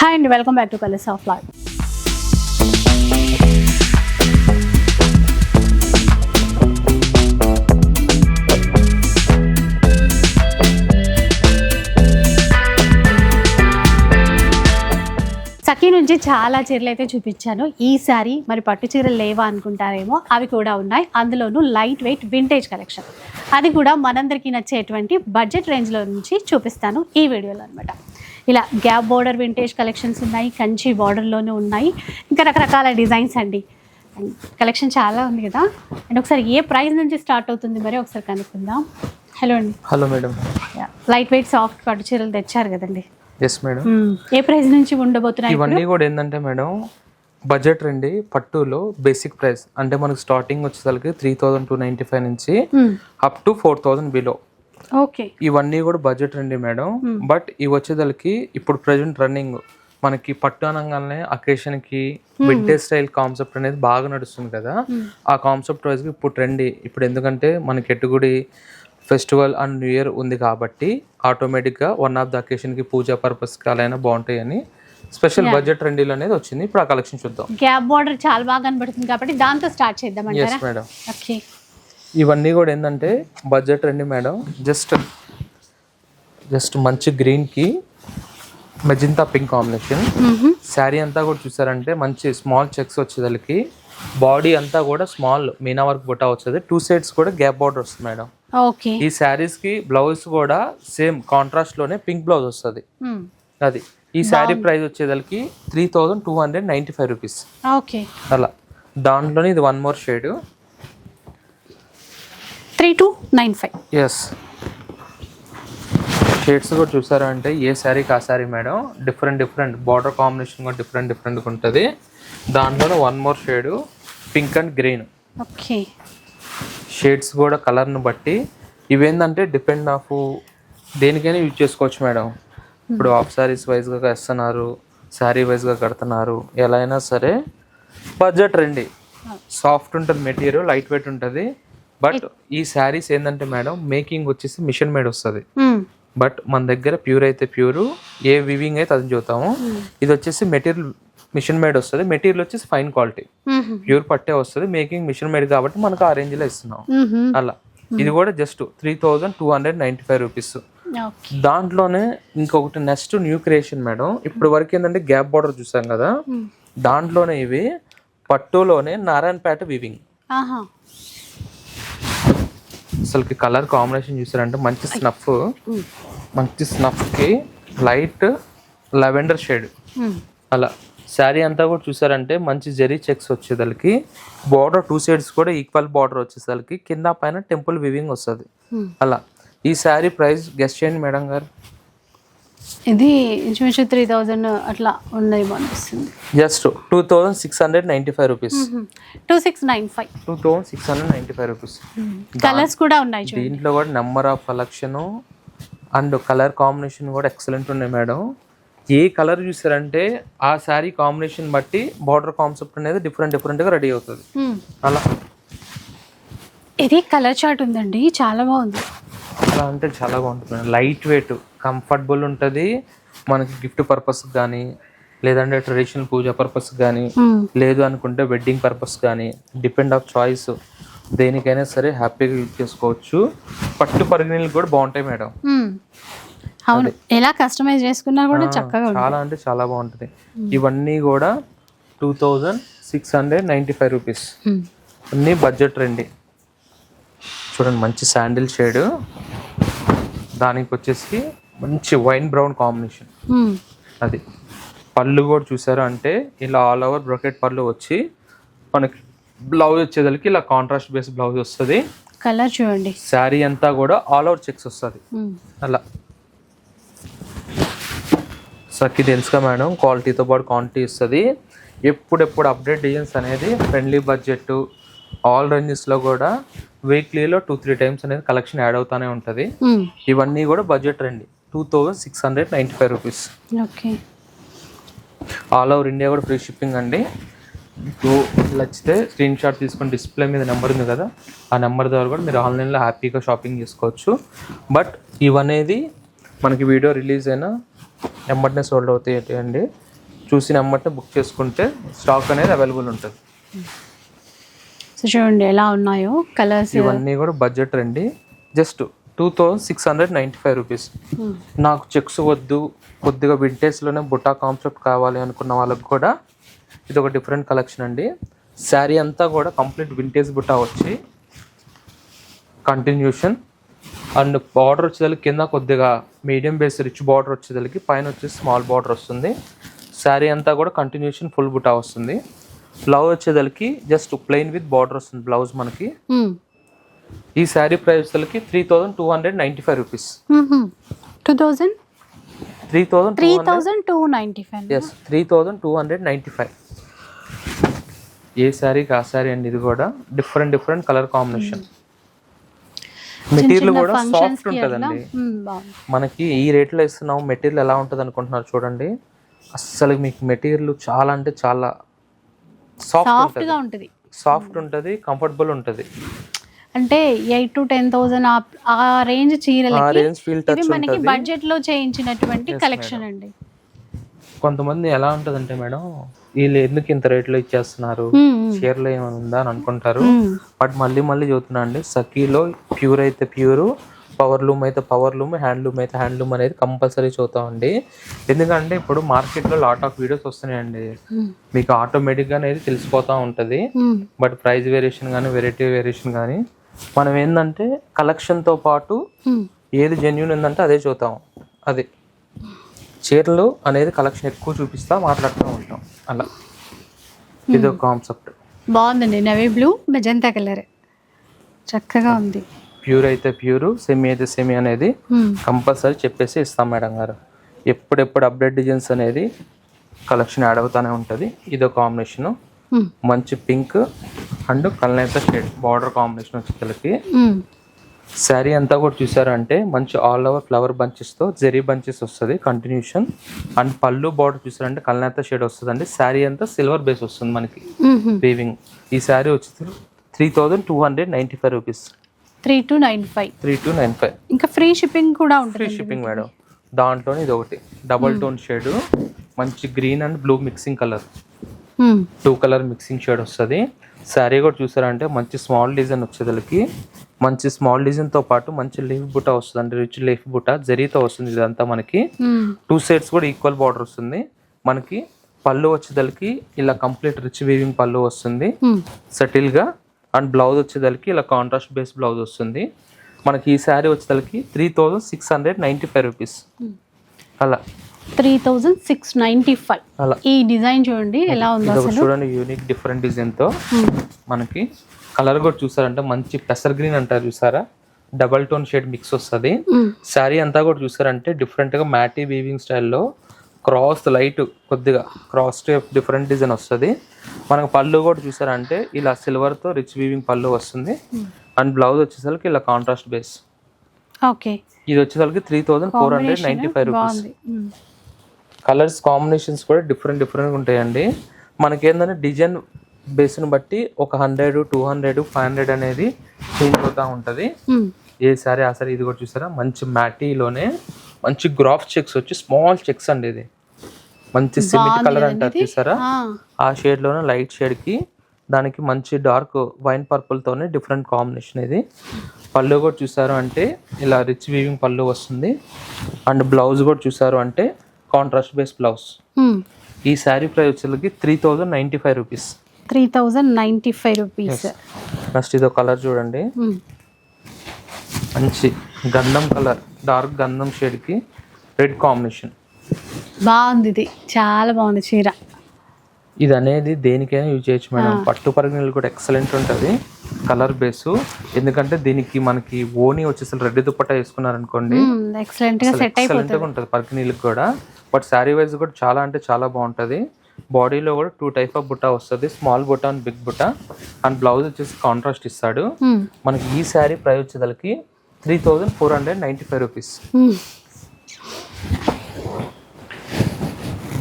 Hi అండి welcome back to colours of life Sakhi నుంచి చాలా చీరలు అయితే చూపించాను. ఈసారి మరి పట్టు చీరలు లేవా అనుకుంటారేమో అవి కూడా ఉన్నాయి. అందులోనూ లైట్ వెయిట్ వింటేజ్ కలెక్షన్ అది కూడా మనందరికీ నచ్చేటువంటి బడ్జెట్ రేంజ్లో నుంచి చూపిస్తాను ఈ వీడియోలో అనమాట ఇలా గ్యాప్ బోర్డర్ వింటేజ్ కలెక్షన్స్ ఉన్నాయి కంచి బార్డర్లోనూ ఉన్నాయి. ఇంకా రకరకాల డిజైన్స్ అండి. కలెక్షన్ చాలా ఉంది కదా. అండ్ ఒకసారి ఏ ప్రైస్ నుంచి స్టార్ట్ అవుతుంది మరి ఒకసారి కనుక్కుందాం. హలో అండి. Hello madam light weight soft పట్టు చీరలు తెచ్చారు కదండి. ఎస్ మేడం మ్మ్. ఏ ప్రైస్ నుంచి ఉండబోతున్నాయి? ఇవన్నీ కూడా ఏంటంటే మేడం బడ్జెట్ రండి పట్టులో బేసిక్ ప్రైస్ అంటే మనకు స్టార్టింగ్ వచ్చేసరికి three thousand two ninety five నుంచి. Up to four thousand below okay. ఇవన్నీ కూడా బడ్జెట్ రండి మేడం. బట్ ఇవి వచ్చేసరికి ఇప్పుడు ప్రజెంట్ రన్నింగ్ మనకి పట్టు అనగానే అకేషన్కి వింటేజ్ స్టైల్ కాన్సెప్ట్ అనేది బాగా నడుస్తుంది కదా. ఆ కాన్సెప్ట్ వైజ్ ఇప్పుడు ట్రెండ్ ఇప్పుడు ఎందుకంటే మనకి ఎట్టుగుడి ఫెస్టివల్ అండ్ న్యూ ఇయర్ ఉంది కాబట్టి ఆటోమేటిక్గా వన్ ఆఫ్ ద అకేషన్కి పూజా పర్పస్కి అలా అయినా బాగుంటాయని స్పెషల్ బడ్జెట్ ట్రెండీలు అనేది వచ్చింది. ఇప్పుడు ఆ కలెక్షన్ చూద్దాం. గ్యాప్ బార్డర్ చాలా బాగా కనబడుతుంది కాబట్టి దాంతో స్టార్ట్ ఎస్ మేడం ఓకే ఇవన్నీ కూడా ఏంటంటే బడ్జెట్ రండి మేడం. జస్ట్ జస్ట్ మంచి గ్రీన్కి మెజింతా పింక్ కాంబినేషన్ శారీ అంతా కూడా చూసారంటే మంచి స్మాల్ చెక్స్ వచ్చేదానికి బాడీ అంతా కూడా స్మాల్ మీనా వర్క్ బుట్ట వచ్చేది. టూ సైడ్స్ కూడా గ్యాప్ బార్డర్ వస్తుంది మేడం. ఓకే. ఈ శారీస్కి బ్లౌజ్ కూడా సేమ్ కాంట్రాస్ట్లోనే పింక్ బ్లౌజ్ వస్తుంది. అది. ఈ శారీ ప్రైస్ వచ్చేదానికి three thousand two hundred ninety five rupees okay. అలా. దాంట్లోనే ఇది one more shade three two nine five. Yes shades కూడా చూసారా అంటే ఏ శారీకి ఆ sari madam? Different different border combination కూడా డిఫరెంట్ డిఫరెంట్గా ఉంటుంది. దాంట్లోనే వన్ more shade pink and green okay. Shades కూడా కలర్ను బట్టి ఇవేంటంటే డిపెండ్ ఆఫ్ దేనికైనా యూజ్ చేసుకోవచ్చు మేడం. ఇప్పుడు హాఫ్ శారీస్ వైజ్గా వేస్తున్నారు శారీ వైజ్గా కడుతున్నారు ఎలా అయినా సరే బడ్జెట్ రండి. సాఫ్ట్ ఉంటుంది మెటీరియల్ లైట్ వెయిట్ ఉంటుంది. బట్ ఈ శారీస్ ఏంటంటే మేడం మేకింగ్ వచ్చేసి మిషన్ మేడ్ వస్తుంది. బట్ మన దగ్గర ప్యూర్ అయితే ప్యూర్ ఏ వివింగ్ అయితే అది చూద్దాము. ఇది వచ్చేసి మెటీరియల్ మిషన్ మేడ్ వస్తుంది. మెటీరియల్ వచ్చేసి ఫైన్ క్వాలిటీ. ప్యూర్ పట్టే వస్తుంది. మేకింగ్ మిషన్ మేడ్ కాబట్టి మనకు ఆ రేంజ్లో ఇస్తున్నాం. మ్మ్. అలా. ఇది కూడా just three thousand two hundred ninety five rupees దాంట్లోనే ఇంకొకటి నెక్స్ట్ న్యూ క్రియేషన్ మేడం ఇప్పుడు వరకు ఏంటంటే గ్యాప్ బార్డర్ చూసాం కదా. దాంట్లోనే ఇవి పట్టులోనే నారాయణపేట వివింగ్ అసలుకి కలర్ కాంబినేషన్ చూసారంటే మంచి స్నఫ్. మంచి స్నఫ్కి లైట్ లెవెండర్ షేడ్. అలా. శారీ అంతా కూడా చూసారంటే మంచి జెరీ చెక్స్ వచ్చేదానికి బార్డర్ టూ సైడ్స్ కూడా ఈక్వల్ బార్డర్ వచ్చేసరికి. కింద పైన టెంపుల్ వివింగ్ వస్తుంది. అలా. ఈ శారీ ప్రైస్ గెస్ట్ చేయండి మేడం గారు. ఇది ఇంచుమించు త్రీ థౌజండ్ అట్లా ఉందేమో అనిపిస్తుంది. Just two thousand six hundred ninety five rupees two six nine five two thousand six hundred ninety five rupees colours కూడా ఉన్నాయి దీంట్లో కూడా number of collection and colour combination కూడా ఎక్సలెంట్ ఉన్నాయి మేడం ఏ కలర్ చూసారంటే ఆ శారీ కాంబినేషన్ బట్టి బార్డర్ కాన్సెప్ట్ అనేది డిఫరెంట్ డిఫరెంట్గా రెడీ అవుతుంది. అలా. ఇది కలర్ చార్ట్ ఉందండి. చాలా బాగుంది. అలా అంటే చాలా బాగుంటుంది. లైట్ వెయిట్ కంఫర్టబుల్ ఉంటుంది. మనకి గిఫ్ట్ పర్పస్ కానీ లేదంటే ట్రెడిషనల్ పూజ పర్పస్ కానీ. లేదు అనుకుంటే వెడ్డింగ్ పర్పస్ కానీ డిపెండ్ ఆఫ్ చాయిస్ దేనికైనా సరే హ్యాపీగా యూజ్ చేసుకోవచ్చు. పట్టు పరిగణలు కూడా బాగుంటాయి మేడం. అవును. ఎలా కస్టమైజ్ చేసుకున్నా కూడా చక్కగా చాలా అంటే చాలా బాగుంటుంది. ఇవన్నీ కూడా two thousand six hundred ninety five rupees. అన్నీ బడ్జెట్ రండి. చూడండి మంచి శాండిల్ షేడ్ దానికి వచ్చేసి మంచి వైన్ బ్రౌన్ కాంబినేషన్. అది. పళ్ళు కూడా చూసారు అంటే ఇలా ఆల్ ఓవర్ బ్రొకెట్ పళ్ళు వచ్చి మనకి బ్లౌజ్ వచ్చేదానికి ఇలా కాంట్రాస్ట్ బేస్ బ్లౌజ్ వస్తుంది. కలర్ చూడండి. శారీ అంతా కూడా ఆల్ ఓవర్ చెక్స్ వస్తుంది. అలా. సక్కి తెలుసుగా మేడం క్వాలిటీతో పాటు క్వాంటిటీ ఇస్తుంది ఎప్పుడెప్పుడు అప్డేట్ డిజైన్స్ అనేది ఫ్రెండ్లీ బడ్జెట్ ఆల్ రేంజెస్లో కూడా వీక్లీలో టూ త్రీ టైమ్స్ అనేది కలెక్షన్ యాడ్ అవుతానే ఉంటుంది. ఇవన్నీ కూడా బడ్జెట్ రండి. Two thousand six hundred ninety five rupees. Okay. All over India కూడా ఫ్రీ షిప్పింగ్ అండి. మీకు నచ్చితే స్క్రీన్ షాట్ తీసుకొని డిస్ప్లే మీద నెంబర్ ఉంది కదా ఆ నెంబర్ ద్వారా కూడా మీరు ఆన్లైన్లో హ్యాపీగా షాపింగ్ చేసుకోవచ్చు. బట్ ఇవనేది మనకి వీడియో రిలీజ్ అయిన ఎమ్మటనే సోల్డ్ అవుతాయి అండి. చూసిన ఎమ్మటనే బుక్ చేసుకుంటే స్టాక్ అనేది అవైలబుల్ ఉంటుంది. సో చూడండి ఎలా ఉన్నాయో కలర్స్. ఇవన్నీ కూడా బడ్జెట్ రండి. Just two thousand six hundred ninety five rupees. నాకు చెక్స్ వద్దు కొద్దిగా వింటేజ్లోనే బుట్టా కాన్సెప్ట్ కావాలి అనుకున్న వాళ్ళకి కూడా ఇది ఒక డిఫరెంట్ కలెక్షన్ అండి. శారీ అంతా కూడా కంప్లీట్ వింటేజ్ బుట్టా వచ్చి కంటిన్యూషన్ అండ్ బార్డర్ వచ్చేదానికి కింద కొద్దిగా మీడియం బేస్ రిచ్ బార్డర్ వచ్చేదానికి పైన వచ్చేసి స్మాల్ బార్డర్ వస్తుంది. శారీ అంతా కూడా కంటిన్యూషన్ ఫుల్ బుట్టా వస్తుంది. బ్లౌజ్ వచ్చేదానికి జస్ట్ ప్లెయిన్ విత్ బార్డర్ వస్తుంది బ్లౌజ్ మనకి. ఈ sari price three thousand two hundred ninety five rupees two thousand three thousand three thousand two ninety five yes three thousand two hundred ninety five ఏ శారీకి ఆ శారీ అండి ఇది కూడా? Different different colour combination material కూడా soft ఉంటుందండి. మనకి ఈ రేట్లో ఇస్తున్నాం. మెటీరియల్ ఎలా ఉంటుంది అనుకుంటున్నారు చూడండి. అస్సలు మీకు మెటీరియల్ చాలా అంటే చాలా సాఫ్ట్ ఉంటుంది. సాఫ్ట్ ఉంటుంది కంఫర్టబుల్ ఉంటుంది. అంటే ఎయిట్ టు టెన్ థౌసండ్ ఆ రేంజ్ చీరలకి టచ్ మనకి బడ్జెట్లో చేయించినటువంటి కలెక్షన్ అండి. కొంతమంది ఎలా ఉంటుందంటే మేడం వీళ్ళు ఎందుకు ఇంత రేట్లో ఇచ్చేస్తున్నారు? చీరలో ఏమైనా ఉందా అని అనుకుంటారు. బట్ మళ్ళీ మళ్ళీ చెబుతున్నా అండి సఖీలో ప్యూర్ అయితే ప్యూర్ పవర్ లూమ్ అయితే పవర్ లూమ్ హ్యాండ్ లూమ్ అయితే హ్యాండ్ లూమ్ అనేది కంపల్సరీ చూద్దామండి ఎందుకంటే ఇప్పుడు మార్కెట్లో లాట్ ఆఫ్ వీడియోస్ వస్తున్నాయండి. మీకు ఆటోమేటిక్గా అనేది తెలిసిపోతూ ఉంటుంది. బట్ ప్రైస్ వేరియేషన్ కానీ వెరైటీ వేరియేషన్ కానీ మనం ఏంటంటే కలెక్షన్తో పాటు ఏది జెన్యున్ ఉందంటే అదే చూద్దాం. అది. చీరలు అనేది కలెక్షన్ ఎక్కువ చూపిస్తా మాట్లాడుతూ ఉంటాం. అలా. ఇది ఒక కాన్సెప్ట్ బాగుందండి. Navy blue magenta colour. చక్కగా ఉంది. ప్యూర్ అయితే ప్యూర్ సెమీ అయితే సెమీ అనేది. కంపల్సరీ చెప్పేసి ఇస్తాం మేడం గారు. ఎప్పుడెప్పుడు అప్డేట్ డిజైన్స్ అనేది కలెక్షన్ యాడ్ అవుతూనే ఉంటుంది. ఇది కాంబినేషన్. మంచి పింక్ అండ్ కల్నేత షేడ్ బార్డర్ కాంబినేషన్ వచ్చేసరికి Hmm. శారీ అంతా కూడా చూసారంటే మంచి ఆల్ ఓవర్ ఫ్లవర్ బంచెస్తో జెరీ బంచెస్ వస్తుంది కంటిన్యూషన్ అండ్ పళ్ళు బార్డర్ చూసారంటే కల్నేత షేడ్ వస్తుందండి. శారీ అంతా సిల్వర్ బేస్ వస్తుంది మనకి. వీవింగ్ ఈ శారీ వచ్చి three thousand two hundred ninety five rupees three two nine five three two nine five ఇంకా ఫ్రీ షిప్పింగ్ కూడా ఫ్రీ ఉంటుంది షిప్పింగ్ మేడం దాంట్లోనే ఇది ఒకటి డబల్ టోన్ షేడ్ మంచి green and blue mixing colour two colour mixing shade వస్తుంది. శారీ కూడా చూసారంటే మంచి స్మాల్ డిజైన్ వచ్చేదానికి మంచి స్మాల్ డిజైన్తో పాటు మంచి లీఫ్ బుట్ట వస్తుంది అంటే రిచ్ లీఫ్ బుట్ట జరీతో వస్తుంది ఇదంతా మనకి. టూ సైడ్స్ కూడా ఈక్వల్ బార్డర్ వస్తుంది. మనకి పళ్ళు వచ్చేదానికి ఇలా కంప్లీట్ రిచ్ వీవింగ్ పళ్ళు వస్తుంది. సెటిల్గా అండ్ బ్లౌజ్ వచ్చేదానికి ఇలా కాంట్రాస్ట్ బేస్ బ్లౌజ్ వస్తుంది. మనకి ఈ శారీ వచ్చేదానికి three thousand six hundred ninety five rupees అలా. Three thousand six ninety five. అలా. ఈ డిజైన్ చూడండి ఎలా ఉందో చూడండి యూనిక్ డిఫరెంట్ డిజైన్తో మనకి కలర్ కూడా చూసారంటే మంచి పెసర్ గ్రీన్ అంటారు చూసారా? డబల్ టోన్ షేడ్ మిక్స్ వస్తుంది. శారీ అంతా కూడా చూసారంటే డిఫరెంట్గా మ్యాటీ వీవింగ్ స్టైల్లో క్రాస్ లైట్ కొద్దిగా క్రాస్ టైప్ డిఫరెంట్ డిజైన్ వస్తుంది. మనకు పళ్ళు కూడా చూసారంటే ఇలా సిల్వర్తో రిచ్ వీవింగ్ పళ్ళు వస్తుంది. అండ్ బ్లౌజ్ వచ్చేసరికి ఇలా కాంట్రాస్ట్ బేస్ ఓకే. ఇది వచ్చేసరికి three thousand four hundred ninety five rupees. Colours combinations కూడా డిఫరెంట్ డిఫరెంట్గా ఉంటాయండి. మనకి ఏంటంటే డిజైన్ బేస్ని బట్టి ఒక hundred two hundred five hundred అనేది చేంజ్ అవుతూ ఉంటుంది. ఏ సారీ ఆ సారీ ఇది కూడా చూసారా? మంచి మ్యాటీలోనే మంచి గ్రాఫ్ చెక్స్ వచ్చి స్మాల్ చెక్స్ అండి ఇది. మంచి సిమెంట్ కలర్ అంటారు చూసారా? ఆ, ఆ షేడ్లోనే లైట్ షేడ్కి దానికి మంచి డార్క్ వైన్ పర్పుల్తోనే డిఫరెంట్ కాంబినేషన్ ఇది. పళ్ళు కూడా చూసారు అంటే ఇలా రిచ్ వీవింగ్ పళ్ళు వస్తుంది. అండ్ బ్లౌజ్ కూడా చూసారు అంటే కాంట్రాస్ట్ బేస్ బ్లౌజ్. ఈ శారీ ప్రైస్ వచ్చేసరికి three thousand ninety five rupees three thousand ninety five rupees next ఇదో కలర్ చూడండి. Mm. మంచి గంధం కలర్ డార్క్ గంధం షేడ్కి రెడ్ కాంబినేషన్ బాగుంది ఇది చాలా బాగుంది చీర. ఇది అనేది దేనికైనా యూజ్ చేయొచ్చు మేడం పట్టు పరిగణలు కూడా ఎక్సలెంట్ ఉంటుంది. కలర్ బేసు ఎందుకంటే దీనికి మనకి ఓని వచ్చేసి రెడ్ దుప్పట్టా వేసుకున్నారనుకోండి. ఎక్సలెంట్గా సెట్ ఎక్సలెంట్గా ఉంటుంది పరికినీళ్ళకి కూడా. బట్ శారీ వైజ్ కూడా చాలా అంటే చాలా బాగుంటుంది. బాడీలో కూడా టూ టైప్ ఆఫ్ బుట్ట వస్తుంది. స్మాల్ బుట్ట అండ్ బిగ్ బుట్ట అండ్ బ్లౌజ్ వచ్చేసి కాంట్రాస్ట్ ఇస్తాడు. మనకి ఈ శారీ ప్రైస్ వచ్చేసరికి three thousand four hundred ninety five rupees.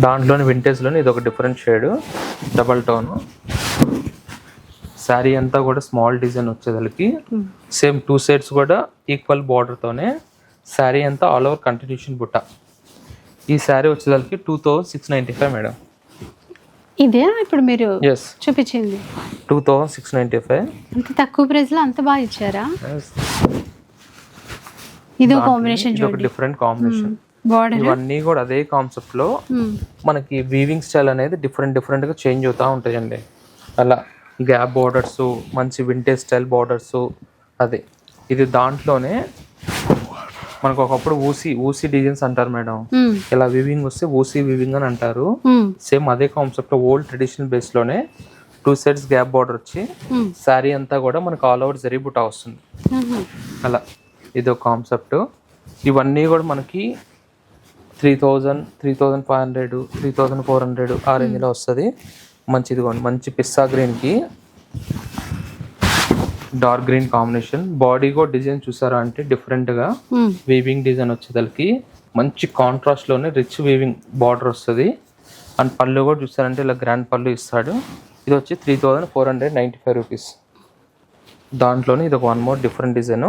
దాంట్లోని వింటేజ్లోని ఇది ఒక different shade double tone sari అంతా కూడా స్మాల్ డిజైన్ వచ్చేదానికి సేమ్ టూ సైడ్స్ కూడా ఈక్వల్ బార్డర్తోనే శారీ అంతా ఆల్ ఓవర్ కంటిన్యూషన్ బుట్ట ఈ శారీ వచ్చేసరికి two thousand six ninety five madam. ఇదే ఇప్పుడు మీరు చూపించింది? Two thousand six ninety five. అంత తక్కువ ప్రైస్లో అంత బాగా ఇచ్చారా? ఇది ఒక కాంబినేషన్ ఒక చూడండి. డిఫరెంట్ కాంబినేషన్ బార్డర్ ఇవన్నీ కూడా అదే కాన్సెప్ట్లో మనకి వీవింగ్ స్టైల్ అనేది డిఫరెంట్ డిఫరెంట్గా చేంజ్ అవుతూ ఉంటాయండి అలా గ్యాప్ బార్డర్స్ మంచి వింటేజ్ స్టైల్ బార్డర్స్ అదే. ఇది దాంట్లోనే మనకు ఒకప్పుడు ఊసి ఊసి డిజైన్స్ అంటారు మేడం. ఇలా వివింగ్ వస్తే ఊసి వివింగ్ అని అంటారు. సేమ్ అదే కాన్సెప్ట్ ఓల్డ్ ట్రెడిషనల్ బేస్లోనే టూ సైడ్స్ గ్యాప్ బార్డర్ వచ్చి శారీ అంతా కూడా మనకు ఆల్ ఓవర్ జరీ బుటా వస్తుంది. అలా ఇది ఒక కాన్సెప్ట్ ఇవన్నీ కూడా మనకి three thousand three thousand five hundred three thousand four hundred ఆ రేంజ్లో వస్తుంది. మంచి ఇదిగోండి మంచి పిస్తా గ్రీన్కి డార్క్ గ్రీన్ కాంబినేషన్. బాడీ కూడా డిజైన్ చూసారా అంటే డిఫరెంట్గా వీవింగ్ డిజైన్ వచ్చేసరికి మంచి కాంట్రాస్ట్లోనే రిచ్ వీవింగ్ బార్డర్ వస్తుంది. అండ్ పళ్ళు కూడా చూసారంటే ఇలా గ్రాండ్ పళ్ళు ఇస్తాడు. ఇది వచ్చి three thousand four hundred ninety five rupees దాంట్లోనే ఇది ఒక వన్ మోర్ డిఫరెంట్ డిజైన్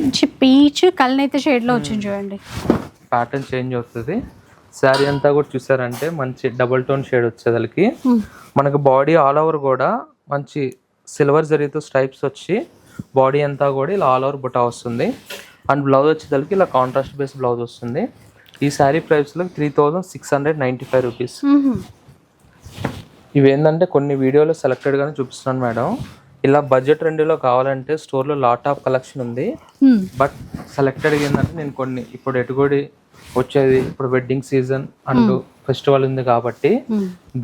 మంచి పీచ్ కళ్ళనైతే షేడ్లో వచ్చింది చూడండి. ప్యాటర్న్ చేంజ్ అవుతుంది శారీ అంతా కూడా చూసారంటే మంచి డబుల్ టోన్ షేడ్ వచ్చేసరికి. మనకి బాడీ ఆల్ ఓవర్ కూడా మంచి సిల్వర్ జరీతో స్ట్రైప్స్ వచ్చి బాడీ అంతా కూడా ఇలా ఆల్ ఓవర్ బుటా వస్తుంది. అండ్ బ్లౌజ్ వచ్చేసరికి ఇలా కాంట్రాస్ట్ బేస్ బ్లౌజ్ వస్తుంది. ఈ శారీ ప్రైస్లో three thousand six hundred ninety five rupees ఇవి ఏంటంటే కొన్ని వీడియోలో సెలెక్టెడ్గానే చూపిస్తున్నాను మేడం. ఇలా బడ్జెట్ రెండులో కావాలంటే స్టోర్లో లాట్ ఆఫ్ కలెక్షన్ ఉంది. బట్ సెలెక్టెడ్ ఏంటంటే నేను కొన్ని ఇప్పుడు ఎటుగోడి వచ్చేది ఇప్పుడు వెడ్డింగ్ సీజన్ అంటూ ఫెస్టివల్ ఉంది కాబట్టి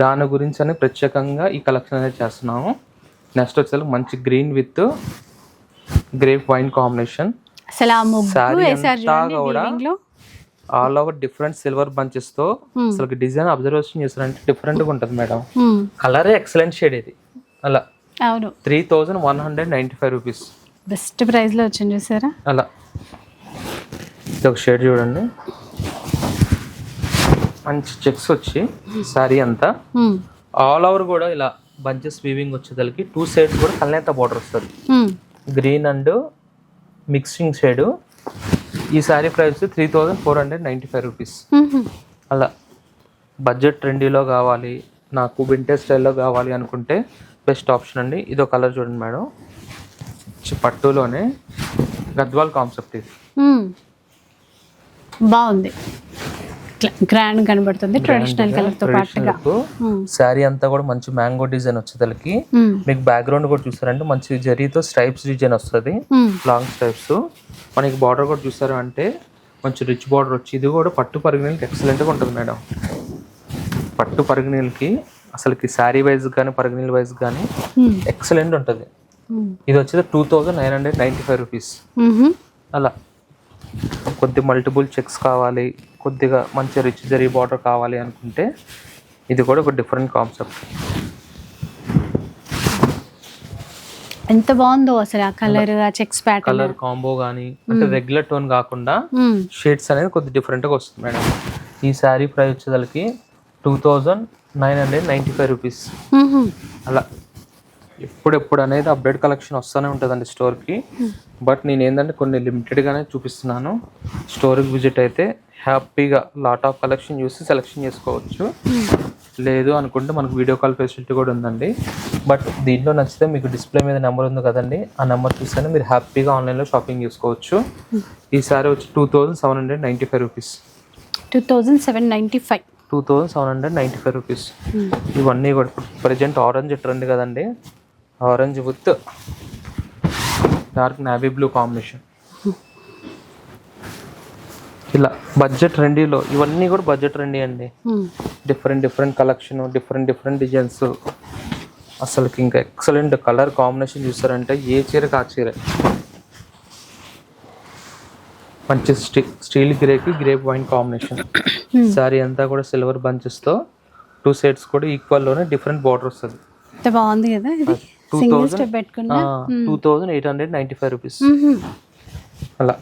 దాని గురించి అని ప్రత్యేకంగా ఈ కలెక్షన్ అనేది చేస్తున్నాము. నెక్స్ట్ వచ్చేసరికి మంచి green with grape wine combination all over different silver బంచెస్తో అసలు డిజైన్ అబ్జర్వేషన్ చేశారంటే డిఫరెంట్గా ఉంటుంది మేడం Hmm. కలరే ఎక్సలెంట్ షేడ్ ఇది. అలా. అవును. Three thousand one hundred ninety five rupees best ప్రైస్లో వచ్చింది చూసారా? అలా. ఇది ఒక షేడ్ చూడండి. మంచి చెక్స్ వచ్చి శారీ అంతా. Hmm. ఆల్ ఓవర్ కూడా ఇలా బంచెస్ వీవింగ్ వచ్చేసరికి టూ సైడ్స్ కూడా కల్నేత బార్డర్ వస్తుంది. గ్రీన్ అండ్ మిక్సింగ్ షేడ్ ఈ sari price three thousand four hundred ninety five rupees. అలా బడ్జెట్ ట్రెండీలో కావాలి నాకు వింటేజ్ స్టైల్లో కావాలి అనుకుంటే బెస్ట్ ఆప్షన్ అండి. ఇదో కలర్ చూడండి మేడం. పట్టులోనే గద్వాల్ కాన్సెప్ట్ ఇది. Hmm. గ్రాండ్ కనబడుతుంది. ట్రెడిషనల్ కలర్తో పాటుగా. Hmm. శారీ అంతా కూడా మంచి మ్యాంగో డిజైన్ వచ్చేసరికి Hmm. మీకు బ్యాక్గ్రౌండ్ కూడా చూసారంటే మంచి జరీతో స్ట్రైప్స్ డిజైన్ వస్తుంది. Hmm. లాంగ్ స్ట్రైప్స్ మనకి బార్డర్ కూడా చూసారు అంటే మంచి రిచ్ బార్డర్ వచ్చి ఇది కూడా పట్టు పరిగణలకి ఎక్సలెంట్గా ఉంటుంది మేడం. పట్టు పరిగణలకి అసలుకి శారీ వైజ్ కానీ పరిగణల వైజ్ కానీ Hmm. ఎక్సలెంట్ ఉంటుంది. Hmm. ఇది వచ్చేది two thousand nine hundred ninety five rupees. అలా. కొద్ది మల్టిపుల్ చెక్స్ కావాలి. కొద్దిగా మంచి రిచ్ జరీ బార్డర్ కావాలి అనుకుంటే ఇది కూడా ఒక డిఫరెంట్ కాన్సెప్ట్ ఎంత బాగుందో అసలు ఆ కలర్ ఆ చెక్స్ ప్యాటర్న్ కలర్ కాంబో కానీ అంటే రెగ్యులర్ టోన్ కాకుండా షేడ్స్ అనేది కొద్ది డిఫరెంట్గా వస్తుంది మేడం ఈ శారీ ప్రైస్ వచ్చేసరికి two thousand nine hundred ninety five rupees అలా. ఎప్పుడెప్పుడు అనేది అప్డేట్ కలెక్షన్ వస్తూనే ఉంటుందండి స్టోర్కి బట్ నేను ఏంటంటే కొన్ని లిమిటెడ్గానే చూపిస్తున్నాను. స్టోర్కి విజిట్ అయితే హ్యాపీగా లాట్ ఆఫ్ కలెక్షన్ చూసి సెలెక్షన్ చేసుకోవచ్చు. లేదు అనుకుంటే మనకు వీడియో కాల్ ఫెసిలిటీ కూడా ఉందండి. బట్ దీంట్లో నచ్చితే మీకు డిస్ప్లే మీద నెంబర్ ఉంది కదండి. ఆ నెంబర్ చూస్తేనే మీరు హ్యాపీగా ఆన్లైన్లో షాపింగ్ చేసుకోవచ్చు. ఈ సారీ వచ్చి two thousand seven hundred ninety five rupees two thousand seven ninety five two thousand seven hundred ninety five rupees ఇవన్నీ కూడా ప్రజెంట్ ఆరెంజ్ ట్రెండ్ కదండి. Orange with dark navy blue combination ఇలా బడ్జెట్ రెండీలో ఇవన్నీ కూడా బడ్జెట్ రెండీ అండి. Different different collection different different designs అసలుకి ఇంకా ఎక్సలెంట్ కలర్ కాంబినేషన్ చూసారంటే ఏ చీరకు ఆ చీర. మంచి స్టీ స్టీల్ గ్రేకి గ్రేప్ వైన్ కాంబినేషన్ సారీ అంతా కూడా సిల్వర్ బంచెస్తో టూ సైడ్స్ కూడా ఈక్వల్లోనే డిఫరెంట్ బార్డర్ వస్తుంది. బాగుంది కదా ఇది? Two thousand eight hundred ninety five rupees. అలా.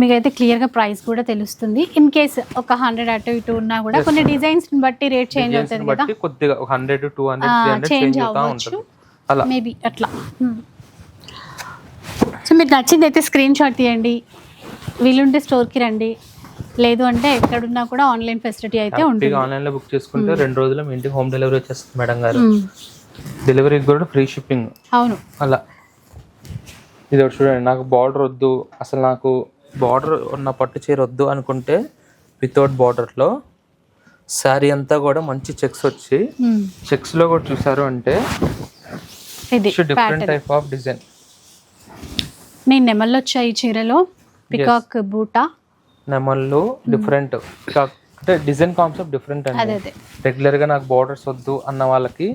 మీకు అయితే క్లియర్గా ప్రైస్ కూడా తెలుస్తుంది. ఇన్ కేస్ ఒక హండ్రెడ్ అటు ఇటు ఉన్నా కూడా కొన్ని డిజైన్స్ బట్టి రేట్ చేంజ్ అవుతుంది కదా. కొద్దిగా ఒక హండ్రెడ్ టూ హండ్రెడ్ చేంజ్ అవ్వచ్చు. అలా. మేబీ అట్లా. సో మీరు నచ్చింది అయితే స్క్రీన్ షాట్ తీయండి. వీలుంటే స్టోర్కి రండి. లేదు అంటే ఎక్కడున్నా కూడా ఆన్లైన్ ఫెసిలిటీ అయితే ఉంటుంది. హ్యాపీగా ఆన్లైన్లో బుక్ చేసుకుంటే రెండు రోజుల్లో మీ ఇంటికి హోమ్ డెలివరీ వచ్చేస్తుంది మేడం గారు. మ్మ్. డెలివరీకి కూడా ఫ్రీ షిప్పింగ్ అవును. అలా. ఇది ఒకటి చూడండి నాకు బార్డర్ వద్దు. అసలు నాకు బార్డర్ ఉన్న పట్టు చీర వద్దు అనుకుంటే వితౌట్ బార్డర్లో. శారీ అంతా కూడా మంచి చెక్స్ వచ్చి. చెక్స్లో కూడా చూసారు అంటే డిఫరెంట్ టైప్ ఆఫ్ డిజైన్ నేను నెమళ్ళు వచ్చాయి ఈ చీరలో? పికాక్ బూటా? నెమళ్ళు డిఫరెంట్ అంటే డిజైన్ కాన్సెప్ట్ డిఫరెంట్ అండి. రెగ్యులర్గా నాకు బార్డర్స్ వద్దు అన్న వాళ్ళకి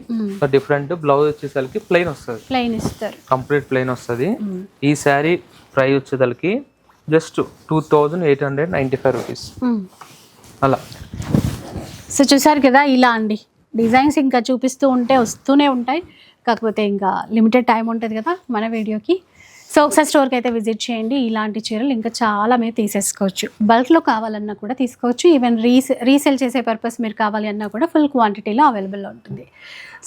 డిఫరెంట్ బ్లౌజ్ వచ్చేసరికి ప్లెయిన్ వస్తుంది. ప్లెయిన్ ఇస్తారు. కంప్లీట్ ప్లెయిన్ వస్తుంది. ఈ శారీ ప్రైస్ వచ్చేసరికి just two thousand eight hundred ninety five rupees. అలా. సో చూసారు కదా ఇలా అండి. డిజైన్స్ ఇంకా చూపిస్తూ ఉంటే వస్తూనే ఉంటాయి. కాకపోతే ఇంకా లిమిటెడ్ టైం ఉంటుంది కదా మన వీడియోకి. సో ఒకసారి స్టోర్కి అయితే విజిట్ చేయండి. ఇలాంటి చీరలు ఇంకా చాలా మీరు తీసేసుకోవచ్చు. బల్క్లో కావాలన్నా కూడా తీసుకోవచ్చు. ఈవెన్ రీసే రీసేల్ చేసే పర్పస్ మీరు కావాలి అన్నా కూడా ఫుల్ క్వాంటిటీలో అవైలబుల్లో ఉంటుంది.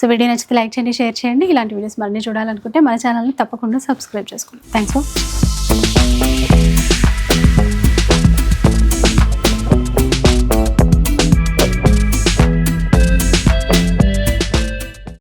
సో వీడియో నచ్చితే లైక్ చేయండి షేర్ చేయండి. ఇలాంటి వీడియోస్ మరిన్ని చూడాలనుకుంటే మన ఛానల్ని తప్పకుండా సబ్స్క్రైబ్ చేసుకోండి. Thanks for